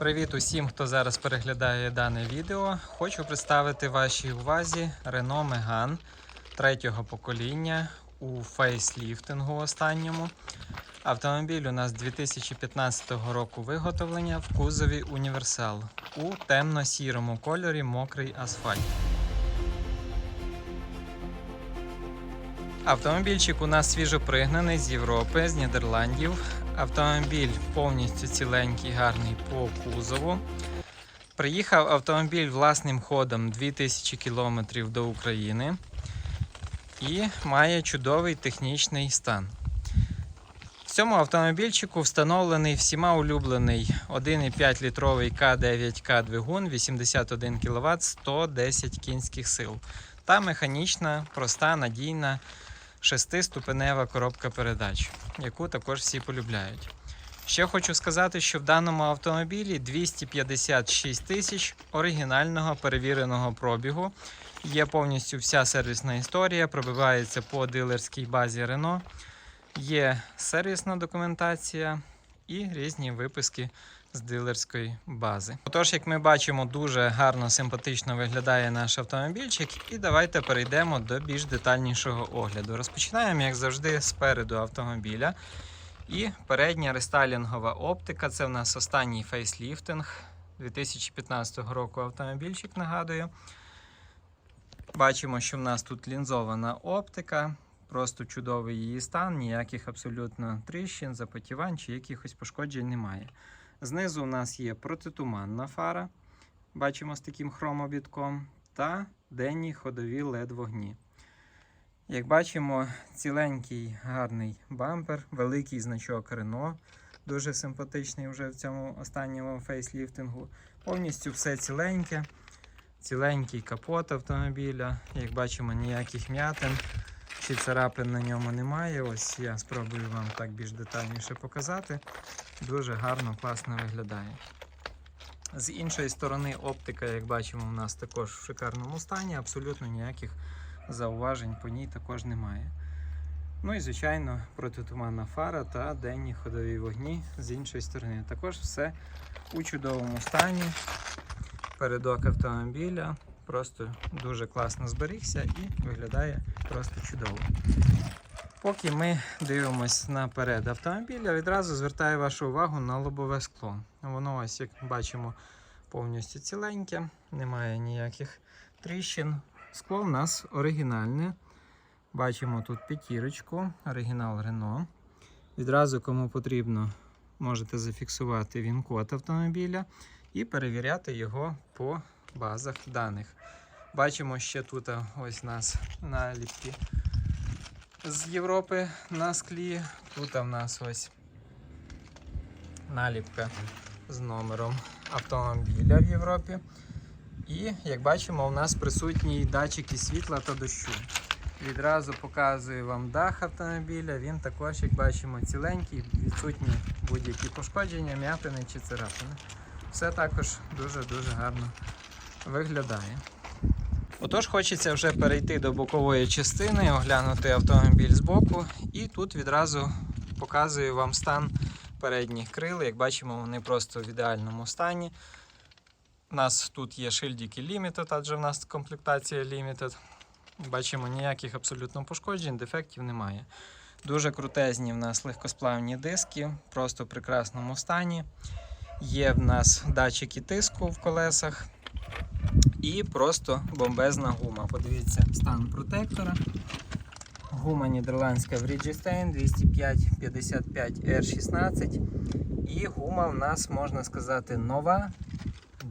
Привіт усім, хто зараз переглядає дане відео. Хочу представити вашій увазі Renault Megane третього покоління у фейсліфтингу останньому. Автомобіль у нас 2015 року виготовлення в кузові Універсал у темно-сірому кольорі мокрий асфальт. Автомобільчик у нас свіжопригнаний з Європи, з Нідерландів. Автомобіль повністю ціленький, гарний по кузову. Приїхав автомобіль власним ходом 2000 км до України і має чудовий технічний стан. В цьому автомобільчику встановлений всіма улюблений 1,5 літровий К9К двигун 81 кВт 110 кінських сил та механічна, проста, надійна шестиступенева коробка передач, яку також всі полюбляють. Ще хочу сказати, що в даному автомобілі 256 тисяч оригінального перевіреного пробігу. Є повністю вся сервісна історія, пробивається по дилерській базі Renault. Є сервісна документація і різні виписки з дилерської бази. Отож, як ми бачимо, дуже гарно симпатично виглядає наш автомобільчик, і давайте перейдемо до більш детальнішого огляду. Розпочинаємо, як завжди, спереду автомобіля. І передня рестайлінгова оптика це в нас останній фейсліфтинг 2015 року автомобільчик, нагадую. Бачимо, що в нас тут лінзована оптика, просто чудовий її стан, ніяких абсолютно тріщин, запотівань чи якихось пошкоджень немає. Знизу у нас є протитуманна фара, бачимо з таким хромобітком, та денні ходові LED вогні. Як бачимо, ціленький гарний бампер, великий значок Renault, дуже симпатичний вже в цьому останньому фейсліфтингу. Повністю все ціленьке, ціленький капот автомобіля. Як бачимо, ніяких м'ятин чи царапин на ньому немає. Ось я спробую вам так більш детальніше показати. Дуже гарно, класно виглядає. З іншої сторони, оптика, як бачимо, у нас також в шикарному стані, абсолютно ніяких зауважень по ній також немає. Ну і, звичайно, протитуманна фара та денні ходові вогні з іншої сторони. Також все у чудовому стані. Передок автомобіля просто дуже класно зберігся і виглядає просто чудово. Поки ми дивимося наперед автомобіля, відразу звертаю вашу увагу на лобове скло. Воно ось, як бачимо, повністю ціленьке, немає ніяких тріщин. Скло в нас оригінальне. Бачимо тут п'ятірочку, оригінал Renault. Відразу, кому потрібно, можете зафіксувати він-код автомобіля і перевіряти його по базах даних. Бачимо ще тут ось у нас наліпки з Європи на склі. Тут в нас ось наліпка з номером автомобіля в Європі. І, як бачимо, у нас присутній датчики світла та дощу. Відразу показую вам дах автомобіля. Він також, як бачимо, ціленький, відсутні будь-які пошкодження, м'ятини чи царапини. Все також дуже-дуже гарно виглядає. Отож, хочеться вже перейти до бокової частини, оглянути автомобіль з боку. І тут відразу показую вам стан передніх крил. Як бачимо, вони просто в ідеальному стані. У нас тут є шильдики Limited, адже в нас комплектація Limited. Бачимо, ніяких абсолютно пошкоджень, дефектів немає. Дуже крутезні в нас легкосплавні диски, просто в прекрасному стані. Є в нас датчики тиску в колесах. І просто бомбезна гума. Подивіться, стан протектора. Гума нідерландська в Ridgestone 205 R16. І гума в нас, можна сказати, нова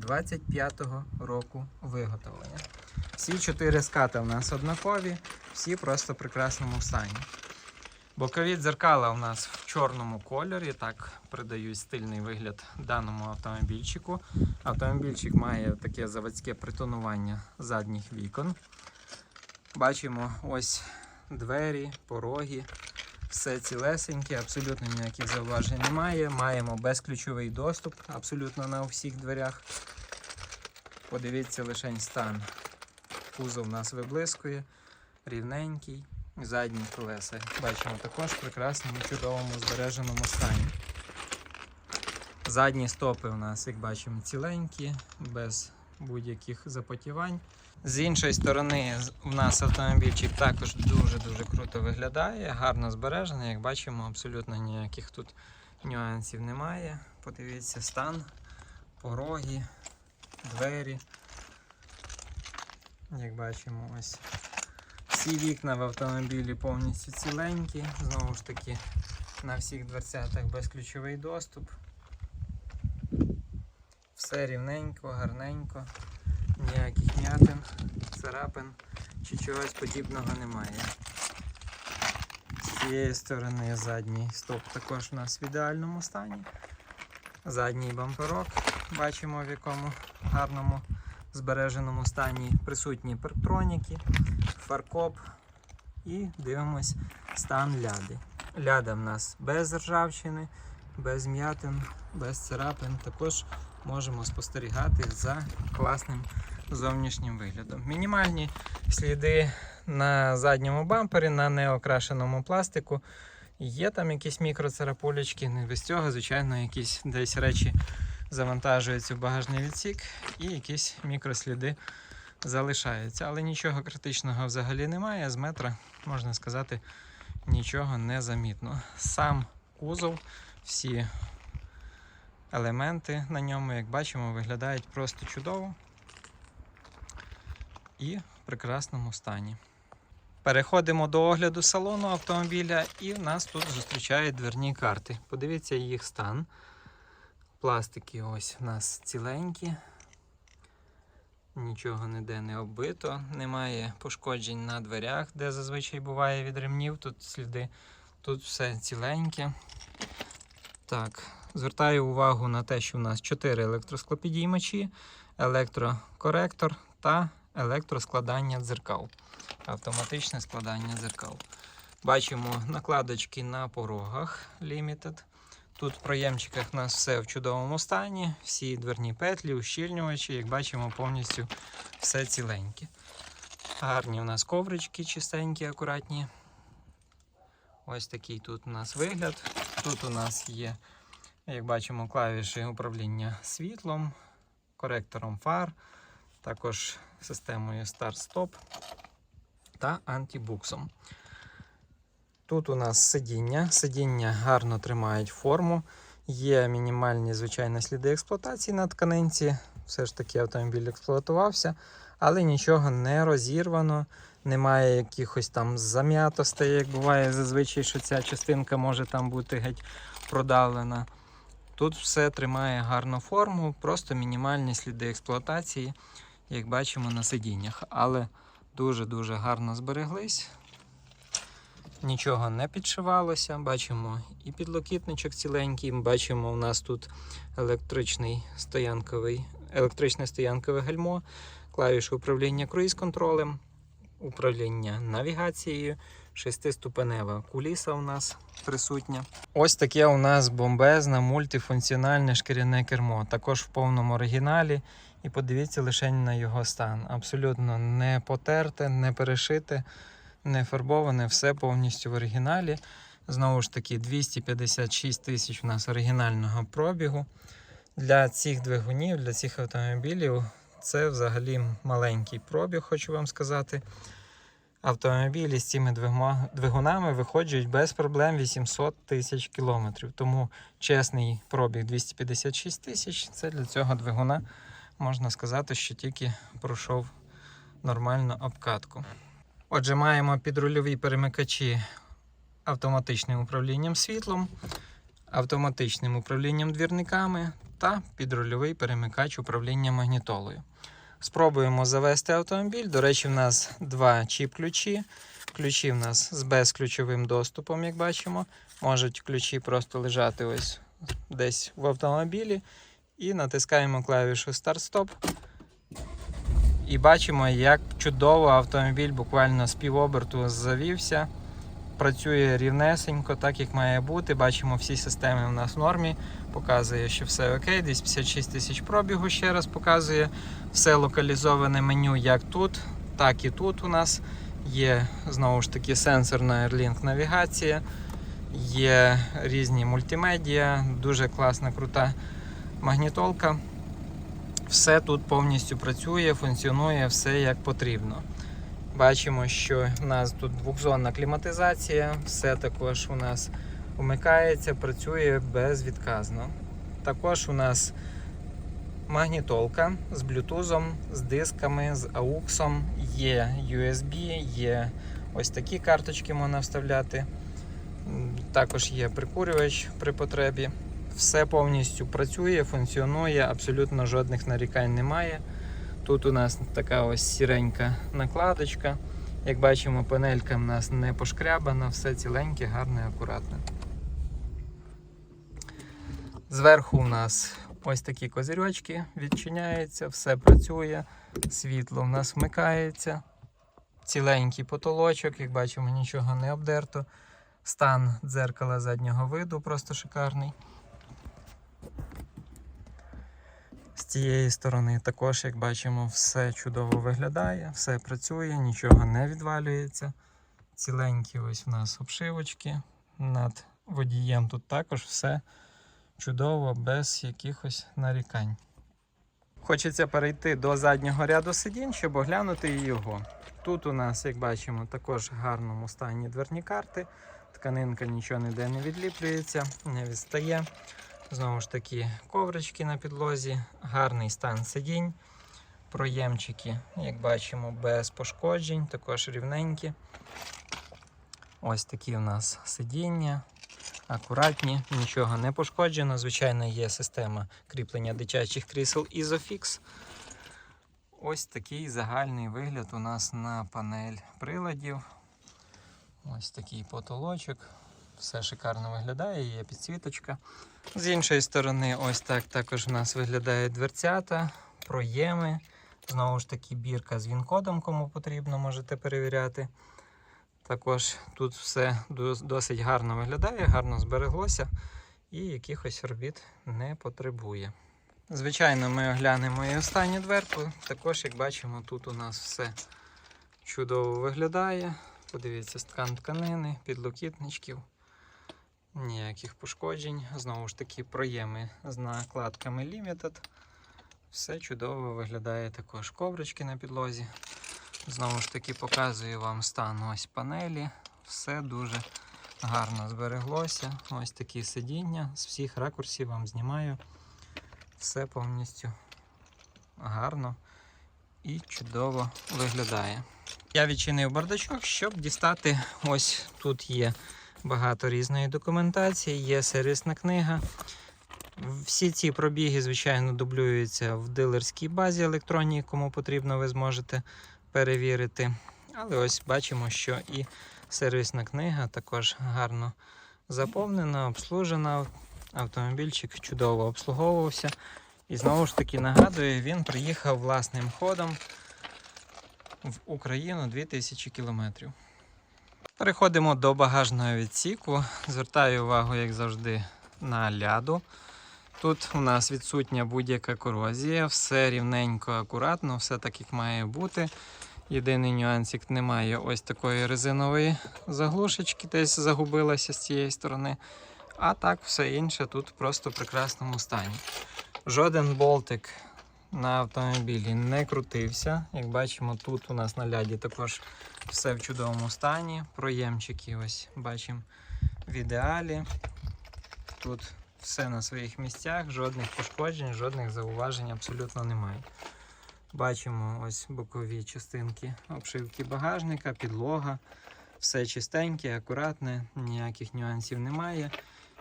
25-го року виготовлення. Всі чотири ската в нас однакові, всі просто в прекрасному стані. Бокові дзеркала у нас в чорному кольорі, так придають стильний вигляд даному автомобільчику. Автомобільчик має таке заводське притонування задніх вікон. Бачимо ось двері, пороги, все цілесеньке, абсолютно ніяких зауважень немає. Маємо безключовий доступ абсолютно на всіх дверях. Подивіться лише стан. Кузов у нас виблискує, рівненький. Задні колеса бачимо також в прекрасному, чудовому збереженому стані. Задні стопи у нас, як бачимо, ціленькі, без будь-яких запотівань. З іншої сторони, у нас автомобільчик також дуже-дуже круто виглядає, гарно збережений. Як бачимо, абсолютно ніяких тут нюансів немає. Подивіться стан, пороги, двері. Як бачимо, ось всі вікна в автомобілі повністю ціленькі. Знову ж таки, на всіх дверцятах безключовий доступ. Все рівненько, гарненько, ніяких м'ятин, царапин чи чогось подібного немає. З цієї сторони задній стоп також у нас в ідеальному стані. Задній бамперок бачимо в якому гарному збереженому стані присутні парктроніки, фаркоп і дивимось стан ляди. Ляда в нас без ржавчини, без м'ятин, без царапин. Також можемо спостерігати за класним зовнішнім виглядом. Мінімальні сліди на задньому бампері, на неокрашеному пластику. Є там якісь мікроцарапулечки, не без цього, звичайно, якісь десь речі завантажуються в багажний відсік і якісь мікросліди залишаються. Але нічого критичного взагалі немає. З метра, можна сказати, нічого не замітно. Сам кузов, всі елементи на ньому, як бачимо, виглядають просто чудово і в прекрасному стані. Переходимо до огляду салону автомобіля, і нас тут зустрічають дверні карти. Подивіться їх стан. Пластики ось у нас ціленькі. Нічого ніде не оббито, немає пошкоджень на дверях, де зазвичай буває від ремнів. Тут сліди, тут все ціленьке. Так, звертаю увагу на те, що у нас 4 електросклопідіймачі, електрокоректор та електроскладання дзеркал. Автоматичне складання дзеркал. Бачимо накладочки на порогах Limited. Тут в проємчиках у нас все в чудовому стані, всі дверні петлі, ущільнювачі, як бачимо, повністю все ціленьке. Гарні у нас коврички чистенькі, акуратні. Ось такий тут у нас вигляд. Тут у нас є, як бачимо, клавіші управління світлом, коректором фар, також системою старт-стоп та антибуксом. Тут у нас сидіння. Сидіння гарно тримають форму. Є мінімальні, звичайно, сліди експлуатації на тканинці. Все ж таки автомобіль експлуатувався, але нічого не розірвано, немає якихось там зам'ятостей, як буває зазвичай, що ця частинка може там бути геть продавлена. Тут все тримає гарну форму, просто мінімальні сліди експлуатації, як бачимо на сидіннях. Але дуже-дуже гарно збереглись. Нічого не підшивалося. Бачимо і підлокітничок ціленький. Бачимо, у нас тут електричний стоянковий, електричне стоянкове гальмо, клавіші управління круїз-контролем, управління навігацією, шестиступенева куліса у нас присутня. Ось таке у нас бомбезне мультифункціональне шкіряне кермо, також в повному оригіналі. І подивіться лише на його стан. Абсолютно не потерте, не перешите не фарбоване, все повністю в оригіналі. Знову ж таки, 256 тисяч у нас оригінального пробігу. Для цих двигунів, для цих автомобілів це взагалі маленький пробіг, хочу вам сказати. Автомобілі з цими двигунами виходять без проблем 800 тисяч кілометрів. Тому чесний пробіг 256 тисяч це для цього двигуна можна сказати, що тільки пройшов нормальну обкатку. Отже, маємо підрульові перемикачі автоматичним управлінням світлом, автоматичним управлінням двірниками та підрульовий перемикач управління магнітолою. Спробуємо завести автомобіль. До речі, в нас два чіп-ключі. Ключі в нас з безключовим доступом, як бачимо. Можуть ключі просто лежати ось десь в автомобілі. І натискаємо клавішу старт-стоп. І бачимо, як чудово автомобіль буквально з півоберту завівся. Працює рівнесенько, так як має бути. Бачимо, всі системи у нас в нормі. Показує, що все окей. 256 тисяч пробігу ще раз показує. Все локалізоване меню як тут, так і тут у нас. Є знову ж таки сенсорна Airlink навігація, є різні мультимедіа, дуже класна, крута Магнітолка. Все тут повністю працює, функціонує все як потрібно. Бачимо, що в нас тут двохзонна кліматизація, все також у нас вмикається, працює безвідказно. Також у нас магнітолка з блютузом, з дисками, з AUX, є USB, є ось такі карточки можна вставляти. Також є прикурювач при потребі. Все повністю працює, функціонує, абсолютно жодних нарікань немає. Тут у нас така ось сіренька накладочка. Як бачимо, панелька в нас не пошкрябана, все ціленьке, гарне, акуратне. Зверху у нас ось такі козирьочки відчиняються, все працює, світло в нас вмикається. Ціленький потолочок, як бачимо, нічого не обдерто. Стан дзеркала заднього виду просто шикарний. З цієї сторони також, як бачимо, все чудово виглядає, все працює, нічого не відвалюється. Ціленькі ось у нас обшивочки. Над водієм тут також все чудово, без якихось нарікань. Хочеться перейти до заднього ряду сидінь, щоб оглянути його. Тут у нас, як бачимо, також в гарному стані дверні карти. Тканинка нічого ніде не відліплюється, не відстає. Знову ж таки, коврички на підлозі, гарний стан сидінь, проємчики, як бачимо, без пошкоджень, також рівненькі. Ось такі у нас сидіння, акуратні, нічого не пошкоджено. Звичайно, є система кріплення дитячих крісел Isofix. Ось такий загальний вигляд у нас на панель приладів. Ось такий потолочок. Все шикарно виглядає, є підсвіточка. З іншої сторони, ось так також у нас виглядають дверцята, проєми. Знову ж таки, бірка з він-кодом, кому потрібно, можете перевіряти. Також тут все досить гарно виглядає, гарно збереглося і якихось робіт не потребує. Звичайно, ми оглянемо і останню дверку. Також, як бачимо, тут у нас все чудово виглядає. Подивіться, стан тканини, підлокітничків. Ніяких пошкоджень. Знову ж таки, проєми з накладками Limited. Все чудово виглядає також коврички на підлозі. Знову ж таки, показую вам стан ось панелі. Все дуже гарно збереглося. Ось такі сидіння. З всіх ракурсів вам знімаю. Все повністю гарно і чудово виглядає. Я відчинив бардачок, щоб дістати. Ось тут є багато різної документації, є сервісна книга. Всі ці пробіги, звичайно, дублюються в дилерській базі електронній, кому потрібно, ви зможете перевірити. Але ось бачимо, що і сервісна книга також гарно заповнена, обслужена. Автомобільчик чудово обслуговувався. І знову ж таки нагадую, він приїхав власним ходом в Україну 2000 кілометрів. Переходимо до багажного відсіку. Звертаю увагу, як завжди, на ляду. Тут у нас відсутня будь-яка корозія, все рівненько, акуратно, все так, як має бути. Єдиний нюансик немає ось такої резинової заглушечки, десь загубилася з цієї сторони. А так, все інше тут просто в прекрасному стані. Жоден болтик на автомобілі не крутився. Як бачимо, тут у нас на ляді також все в чудовому стані. Проємчики ось бачимо в ідеалі. Тут все на своїх місцях, жодних пошкоджень, жодних зауважень абсолютно немає. Бачимо ось бокові частинки обшивки багажника, підлога. Все чистеньке, акуратне, ніяких нюансів немає.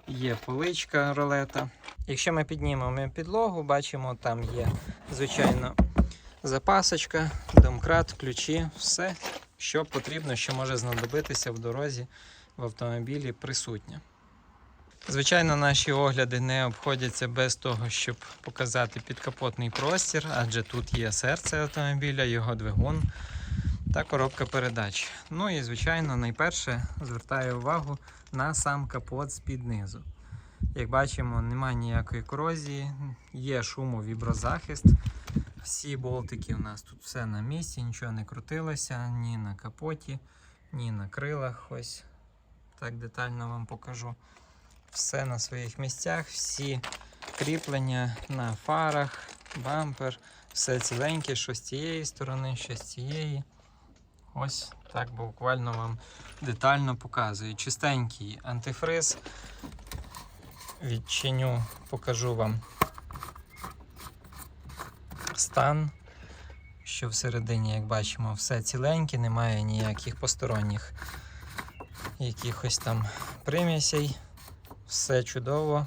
Є поличка ролета. Якщо ми піднімемо підлогу, бачимо, там є, звичайно, запасочка, домкрат, ключі, все, що потрібно, що може знадобитися в дорозі в автомобілі присутнє. Звичайно, наші огляди не обходяться без того, щоб показати підкапотний простір, адже тут є серце автомобіля, його двигун та коробка передач. Ну і, звичайно, найперше звертаю увагу на сам капот з-під низу. Як бачимо, немає ніякої корозії, є шумовіброзахист. Всі болтики у нас тут все на місці, нічого не крутилося, ні на капоті, ні на крилах. Ось так детально вам покажу. Все на своїх місцях, всі кріплення на фарах, бампер, все ціленьке, що з цієї сторони, що з цієї. Ось так буквально вам детально показую. Чистенький антифриз. Відчиню, покажу вам стан. Що всередині, як бачимо, все ціленьке, немає ніяких посторонніх якихось там примісей. Все чудово,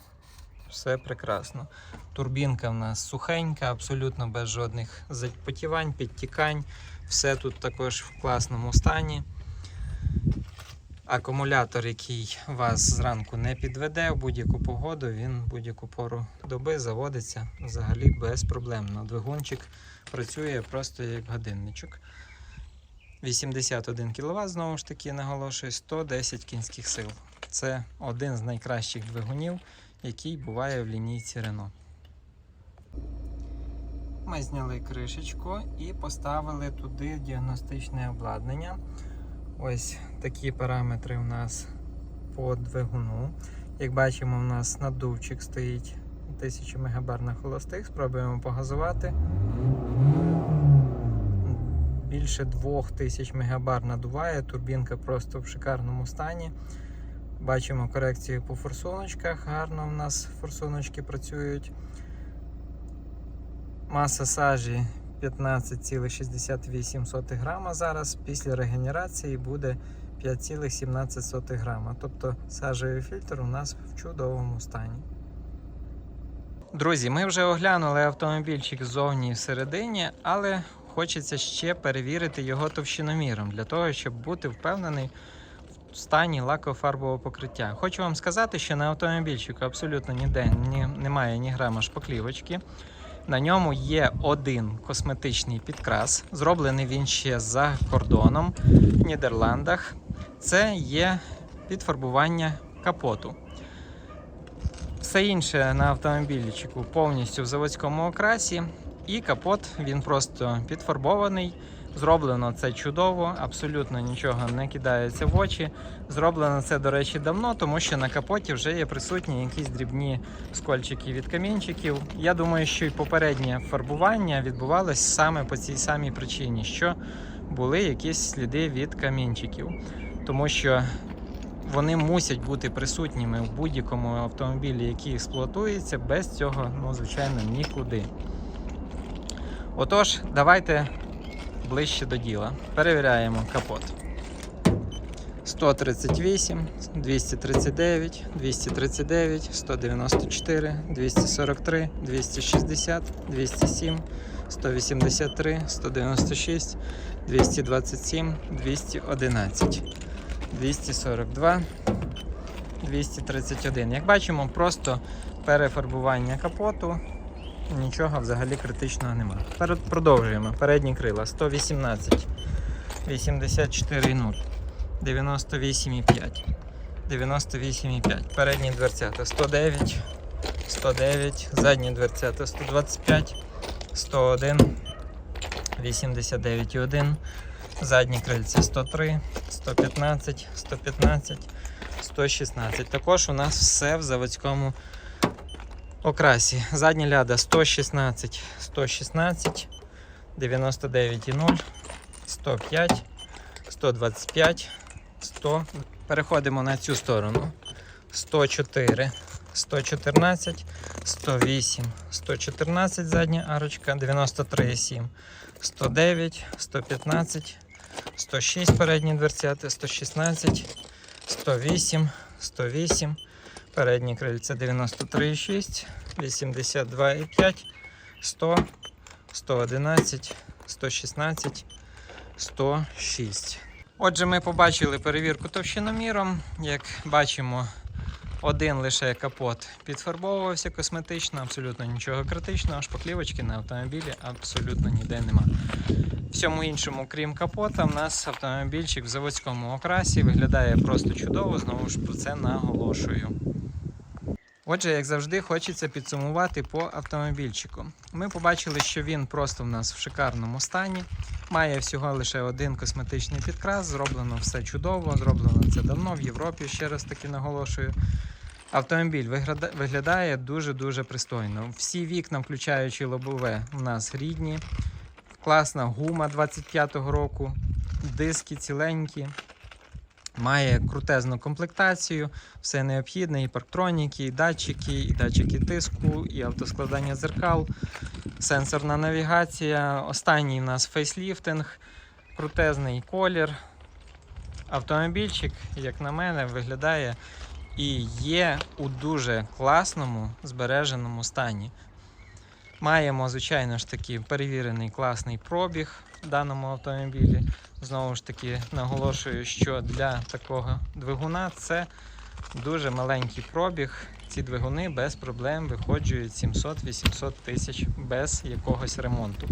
все прекрасно. Турбінка в нас сухенька, абсолютно без жодних запотівань, підтікань. Все тут також в класному стані. Акумулятор, який вас зранку не підведе в будь-яку погоду, він будь-яку пору доби заводиться взагалі безпроблемно. Двигунчик працює просто як годинничок. 81 кВт, знову ж таки, наголошую, 110 кінських сил. Це один з найкращих двигунів, який буває в лінійці Renault. Ми зняли кришечку і поставили туди діагностичне обладнання. Ось такі параметри у нас по двигуну. Як бачимо, у нас надувчик стоїть 1000 МБ на холостих. Спробуємо погазувати. Більше 2000 МБ надуває, турбінка просто в шикарному стані. Бачимо корекцію по форсуночках. Гарно у нас форсуночки працюють. Маса сажі 15,68 грама зараз. Після регенерації буде 5,17 грама. Тобто сажевий фільтр у нас в чудовому стані. Друзі, ми вже оглянули автомобільчик ззовні і всередині, але хочеться ще перевірити його товщиноміром для того, щоб бути впевнений в стані лакофарбового покриття. Хочу вам сказати, що на автомобільчику абсолютно ніде ні, немає ні грама шпаклівочки. На ньому є один косметичний підкрас. Зроблений він ще за кордоном в Нідерландах. Це є підфарбування капоту. Все інше на автомобільчику повністю в заводському окрасі. І капот він просто підфарбований. Зроблено це чудово, абсолютно нічого не кидається в очі. Зроблено це, до речі, давно, тому що на капоті вже є присутні якісь дрібні скольчики від камінчиків. Я думаю, що і попереднє фарбування відбувалось саме по цій самій причині, що були якісь сліди від камінчиків, тому що вони мусять бути присутніми в будь-якому автомобілі, який експлуатується. Без цього, ну, звичайно, нікуди. Отож, давайте ближче до діла. Перевіряємо капот. 138, 239, 239, 194, 243, 260, 207, 183, 196, 227, 211, 242, 231. Як бачимо, просто перефарбування капоту. Нічого взагалі критичного немає. Перед продовжуємо. Передні крила. 118, 84,0, 98,5, 98,5. Передні дверцята. 109, 109, задні дверцята. 125, 101, 89,1, задні крильця. 103, 115, 115, 116. Також у нас все в заводському окрасі. Задня ляда 116, 116, 99,0, 105, 125, 100. Переходимо на цю сторону. 104, 114, 108, 114 задня арочка, 93,7, 109, 115, 106 передні дверцята, 116, 108, 108. Передні крильця 93,6, 82,5, 100, 111, 116, 106. Отже, ми побачили перевірку товщиноміром. Як бачимо, один лише капот підфарбовувався косметично, абсолютно нічого критичного. Шпаклівочки на автомобілі абсолютно ніде нема. Всьому іншому, крім капота, в нас автомобільчик в заводському окрасі виглядає просто чудово. Знову ж про це наголошую. Отже, як завжди, хочеться підсумувати по автомобільчику. Ми побачили, що він просто в нас в шикарному стані. Має всього лише один косметичний підкрас. Зроблено все чудово, зроблено це давно в Європі, ще раз таки наголошую. Автомобіль виглядає дуже-дуже пристойно. Всі вікна, включаючи лобове, у нас рідні. Класна гума 25-го року, диски ціленькі. Має крутезну комплектацію, все необхідне, і парктроніки, і датчики, і датчики тиску, і автоскладання зеркал, сенсорна навігація. Останній у нас фейсліфтинг, крутезний колір. Автомобільчик, як на мене, виглядає і є у дуже класному збереженому стані. Маємо, звичайно ж таки, перевірений класний пробіг в даному автомобілі. Знову ж таки, наголошую, що для такого двигуна це дуже маленький пробіг. Ці двигуни без проблем виходжують 700-800 тисяч без якогось ремонту.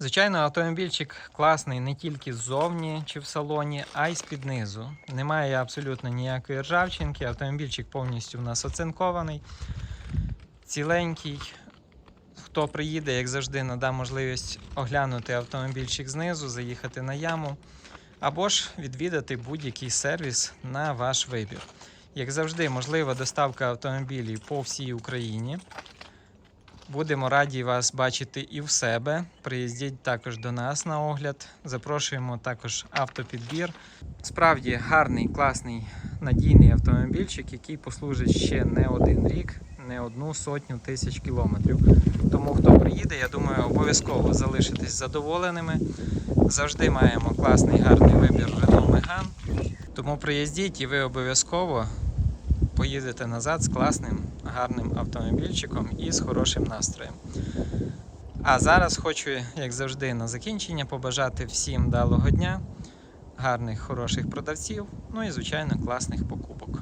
Звичайно, автомобільчик класний не тільки ззовні чи в салоні, а й з-під низу. Немає абсолютно ніякої ржавчинки. Автомобільчик повністю в нас оцинкований, ціленький. Хто приїде, як завжди, надам можливість оглянути автомобільчик знизу, заїхати на яму або ж відвідати будь-який сервіс на ваш вибір. Як завжди, можлива доставка автомобілів по всій Україні. Будемо раді вас бачити і в себе. Приїздіть також до нас на огляд. Запрошуємо також автопідбір. Справді гарний, класний, надійний автомобільчик, який послужить ще не один рік, не одну сотню тисяч кілометрів. Тому хто приїде, я думаю, обов'язково залишитесь задоволеними. Завжди маємо класний гарний вибір Renault Megane. Тому приїздіть і ви обов'язково поїдете назад з класним, гарним автомобільчиком і з хорошим настроєм. А зараз хочу, як завжди, на закінчення побажати всім вдалого дня, гарних, хороших продавців, ну і, звичайно, класних покупок.